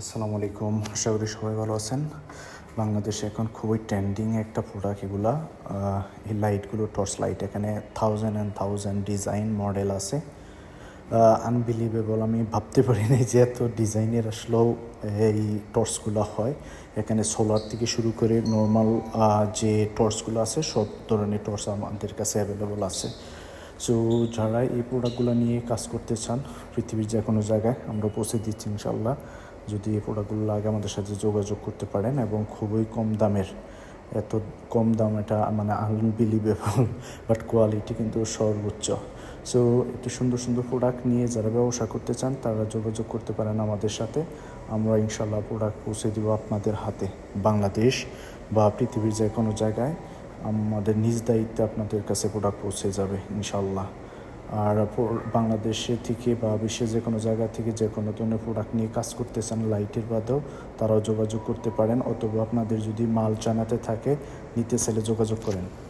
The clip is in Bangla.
আসসালামু আলাইকুম। আশা করি সবাই ভালো আছেন। বাংলাদেশে এখন খুবই ট্রেন্ডিং একটা প্রোডাক্ট এগুলা। এই লাইটগুলো টর্চ লাইট এখানে thousand and thousand design model আছে। আনবিলিভেবল আমি ভাবতে পারিনি যে এত ডিজাইনের আসলেও এই টর্চগুলো হয়। এখানে সোলার থেকে শুরু করে নর্মাল যে টর্চগুলো আছে, সব ধরনের টর্চ আমাদের কাছে অ্যাভেলেবল আছে। সো যারা এই প্রোডাক্টগুলো নিয়ে কাজ করতে চান, পৃথিবীর যে কোনো জায়গায় আমরা পৌঁছে দিচ্ছি ইনশাল্লাহ যদি এই প্রোডাক্টগুলো লাগে আমাদের সাথে যোগাযোগ করতে পারেন এবং খুবই কম দামের, এত কম দাম এটা মানে আনবিলিভেবল বাট কোয়ালিটি কিন্তু সর্বোচ্চ। সো একটু সুন্দর সুন্দর প্রোডাক্ট নিয়ে যারা ব্যবসা করতে চান, তারা যোগাযোগ করতে পারেন আমাদের সাথে। আমরা ইনশাল্লাহ প্রোডাক্ট পৌঁছে দিব আপনাদের হাতে। বাংলাদেশ বা পৃথিবীর যে কোনো জায়গায় আমাদের নিজ দায়িত্বে আপনাদের কাছে প্রোডাক্ট পৌঁছে যাবে ইনশাল্লাহ আর বাংলাদেশে থেকে বা বিশ্বের যে কোনো জায়গা থেকে যে কোনো ধরনের প্রোডাক্ট নিয়ে কাজ করতে চান লাইটের বাদেও তারাও যোগাযোগ করতে পারেন অথবা আপনাদের যদি মাল জানাতে থাকে, নিতে চাইলে যোগাযোগ করেন।